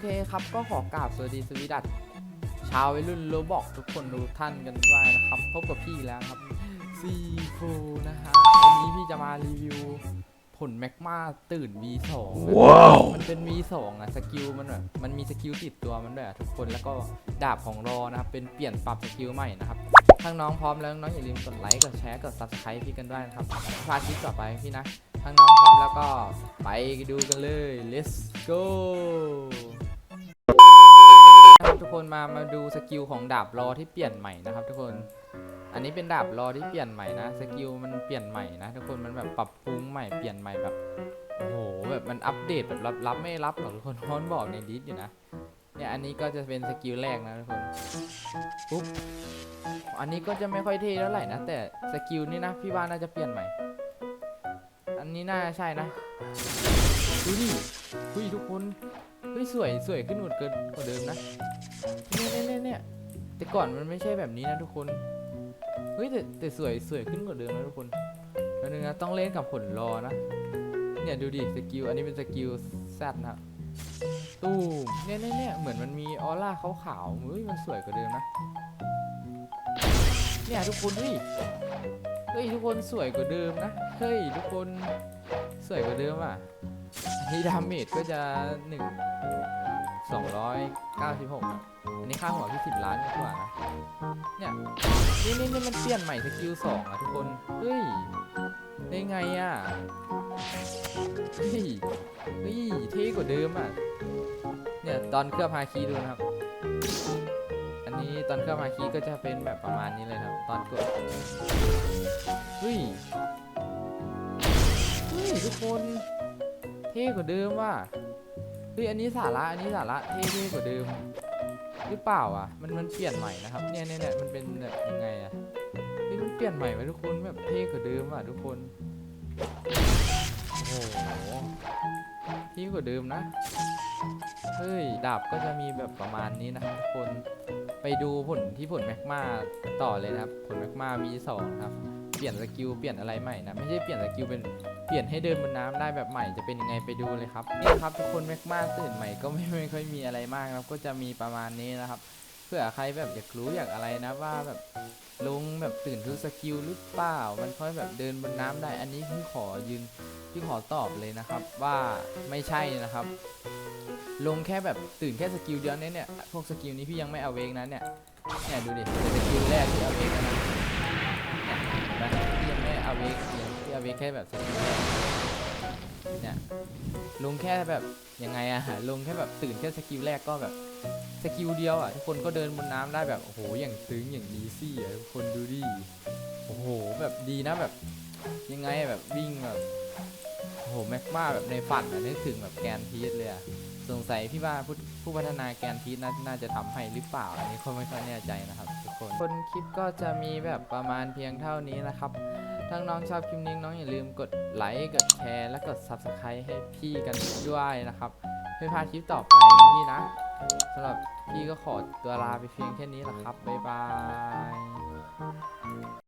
เคครับก็ขอกราบสวัสดีสวีดัตชาววัยรุ่นโรบอกทุกคนทุกท่านกันด้วยนะครับ พบกับพี่อีกแล้วครับซีโฟนะฮะวันนี้พี่จะมารีวิวผลแมกมาตื่น V2 ว้าวมันเป็น V2 อะสกิลมันแบบมันมีสกิลติดตัวมันด้วยอะทุกคนแล้วก็ดาบของรอนะครับ เป็นเปลี่ยนปรับสกิลใหม่นะครับถ้าน้องพร้อมแล้วน้องอย่าลืมกดไลค์กดแชร์กด subscribe พี่กันด้วยนะครับพาคลิปต่อไปพี่นะถ้าน้องพร้อมแล้วก็ไปดูกันเลย let's go นะครับ ทุกคนมามาดูสกิลของดาบรอที่เปลี่ยนใหม่นะครับ ทุกคน อันนี้เป็นดาบรอที่เปลี่ยนใหม่นะสกิลมันเปลี่ยนใหม่นะทุกคนมันแบบปรับปรุงใหม่เปลี่ยนใหม่แบบโอ้โหแบบมันอัปเดตแบบรับรับไม่รับหรอกทุกคนพอนบอกในดิสอยู่นะเนี่ยอันนี้ก็จะเป็นสกิลแรกนะทุกคนปุ๊บอันนี้ก็จะไม่ค่อยเท่เท่าไหร่นะแต่สกิลนี่นะพี่ว่าน่าจะเปลี่ยนใหม่ อันนี้น่าใช่นะดูดิเฮ้ยทุกคนเฮ้ยสวยสวยขึ้นกว่าเกินกว่าเดิมนะ เนี่ยเนี่ยเนี่ยแต่ก่อนมันไม่ใช่แบบนี้นะทุกคน เฮ้ยแต่แต่สวยสวยขึ้นกว่าเดิมนะทุกคนแล้วนึงนะต้องเล่นกับผลรอนะ เนี่ยดูดิสกิลอันนี้เป็นสกิลแซดนะตู้มเนี่ยเนี่ยเนี่ยเหมือนมันมีออร่าขาวๆเฮ้ยมันสวยกว่าเดิมนะ เนี่ยทุกคนเฮ้ยเฮ้ยทุกคนสวยกว่าเดิมนะ เฮ้ยทุกคนสวยกว่าเดิมอะอันนี้ดาเมจก็จะหนึ่ง สองร้อยเก้าสิบหกอะอันนี้ค่าหัวที่สิบล้านกว่านะเนี่ยนี่นี่นี่มันเปลี่ยนใหม่สกิลสองอะทุกคนเฮ้ยได้ไงอะเฮ้ยเฮ้ยเท่กว่าเดิมอะเนี่ยตอนเคลือบฮาคีดูนะครับ อันนี้ตอนเคลือบฮาคีก็จะเป็นแบบประมาณนี้เลยครับ ตอนกดเฮ้ยเฮ้ยทุกคน เท่กว่าเดิมว่ะ เฮ้ยอันนี้สาระอันนี้สาระเท่เท่กว่าเดิม หรือเปล่าอะ มันมันเปลี่ยนใหม่นะครับ เนี่ยเนี่ยเนี่ยมันเป็นแบบยังไงอะเฮ้ยมันเปลี่ยนใหม่ไหมทุกคนแบบเท่กว่าเดิมอะทุกคนโอ้โหเท่กว่าเดิมนะเฮ้ยดาบก็จะมีแบบประมาณนี้นะครับทุกคนไปดูผลที่ผลแมกมาต่อเลยนะครับ ผลแมกมา V2 ครับ เปลี่ยนสกิลเปลี่ยนอะไรใหม่นะไม่ใช่เปลี่ยนสกิลเป็นเปลี่ยนให้เดินบนน้ำได้แบบใหม่จะเป็นยังไงไปดูเลยครับนี่ครับทุกคนแมกมาตื่นใหม่ก็ไม่ไม่ค่อยมีอะไรมากนะครับก็จะมีประมาณนี้นะครับเผื่อใครแบบอยากรู้อยากอะไรนะว่าแบบลงแบบตื่นทุกสกิลหรือเปล่า มันค่อยแบบเดินบนน้ำได้ อันนี้พี่ขอยืนพี่ขอตอบเลยนะครับว่าไม่ใช่นะครับ ลงแค่แบบตื่นแค่สกิลเดียวเนี่ยเนี่ยพวกสกิลนี้พี่ยังไม่เอาเวกนะเนี่ยเนี่ยดูดิเป็นสกิลแรกที่เอาเวกนะ เอาเวกพี่เอาเวกแค่แบบสกิลแรกเนี่ยลงแค่แบบยังไงอะลงแค่แบบตื่นแค่สกิลแรกก็แบบสกิลเดียวอะทุกคนก็เดินบนน้ำได้แบบโอ้โหอย่างซึ้งอย่างอีซี่อะทุกคนดูดิโอ้โหแบบดีนะแบบ ยังไงแบบวิ่งแบบโอ้โหแม็กมาแบบในฝันอะนึกถึงแบบแกนพีทเลยอะสงสัยพี่ว่าผู้ผู้พัฒนาแกนพีทน่าน่าจะทำให้หรือเปล่าอันนี้ก็ไม่ค่อยแน่ใจนะครับ ทุกคนคนคลิปก็จะมีแบบประมาณเพียงเท่านี้นะครับ ถ้าน้องชอบคลิปนี้น้องอย่าลืมกดไลค์กดแชร์และกด subscribe ให้พี่กันด้วยนะครับเพื่อพลาดคลิปต่อไปพี่นะสำหรับพี่ก็ขอตัวลาไปเพียงแค่นี้แหละครับบ๊ายบาย